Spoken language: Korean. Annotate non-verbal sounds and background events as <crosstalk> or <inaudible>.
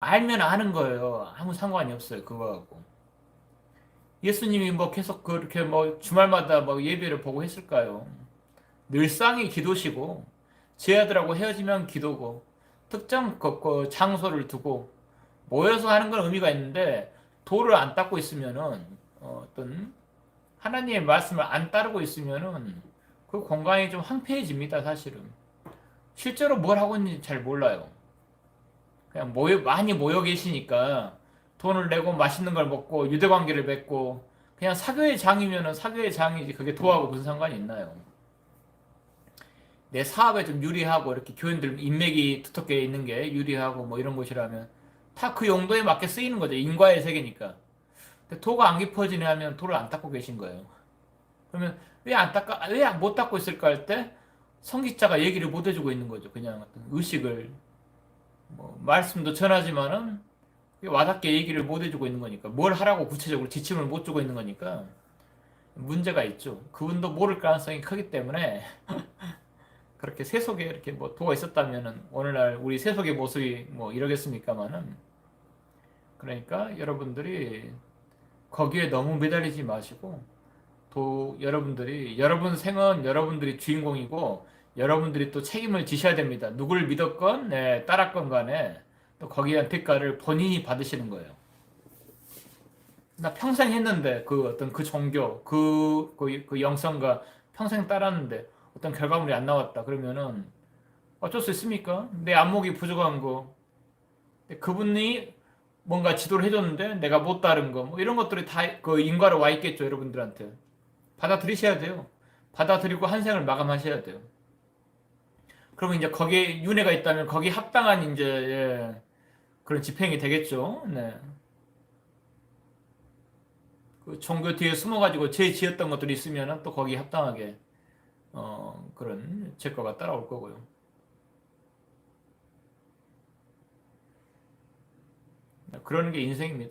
알면 아는 거예요. 아무 상관이 없어요. 그거 갖고. 예수님이 뭐 계속 그렇게 뭐 주말마다 뭐 예배를 보고 했을까요? 늘상이 기도시고 제 아들하고 헤어지면 기도고 특정 그- 그 장소를 두고 모여서 하는 건 의미가 있는데 도를 안 닦고 있으면은 어, 어떤 하나님의 말씀을 안 따르고 있으면은 그 공간이 좀 황폐해집니다 사실은 실제로 뭘 하고 있는지 잘 몰라요 그냥 모여 많이 모여 계시니까 돈을 내고 맛있는 걸 먹고 유대 관계를 맺고 그냥 사교의 장이면은 사교의 장이지 그게 도하고 무슨 상관이 있나요? 내 사업에 좀 유리하고 이렇게 교인들 인맥이 두텁게 있는 게 유리하고 뭐 이런 곳이라면 다 그 용도에 맞게 쓰이는 거죠. 인과의 세계니까. 근데 도가 안 깊어지네 하면 도를 안 닦고 계신 거예요. 그러면 왜 안 닦아, 왜 못 닦고 있을까 할 때 성직자가 얘기를 못 해주고 있는 거죠. 그냥 의식을 뭐 말씀도 전하지만은 와닿게 얘기를 못 해주고 있는 거니까 뭘 하라고 구체적으로 지침을 못 주고 있는 거니까 문제가 있죠. 그분도 모를 가능성이 크기 때문에 <laughs> 그렇게 세속에 이렇게 뭐 도가 있었다면은 오늘날 우리 세속의 모습이 뭐 이러겠습니까만은 그러니까 여러분들이 거기에 너무 매달리지 마시고 또 여러분들이 여러분 생은 여러분들이 주인공이고 여러분들이 또 책임을 지셔야 됩니다. 누굴 믿었건 네, 따랐건 간에 또 거기에 대가를 본인이 받으시는 거예요. 나 평생 했는데 그 어떤 그 종교 그, 그, 그 영성과 평생 따랐는데 어떤 결과물이 안 나왔다 그러면은 어쩔 수 있습니까? 내 안목이 부족한 거 그분이 뭔가 지도를 해줬는데 내가 못 따른 거 뭐 이런 것들이 다 그 인과로 와 있겠죠 여러분들한테 받아들이셔야 돼요 받아들이고 한 생을 마감하셔야 돼요 그러면 이제 거기에 윤회가 있다면 거기에 합당한 이제 예, 그런 집행이 되겠죠 네. 그 종교 뒤에 숨어가지고 죄 지었던 것들이 있으면 또 거기에 합당하게 어, 그런 제거가 따라올 거고요. 그러는 게 인생입니다.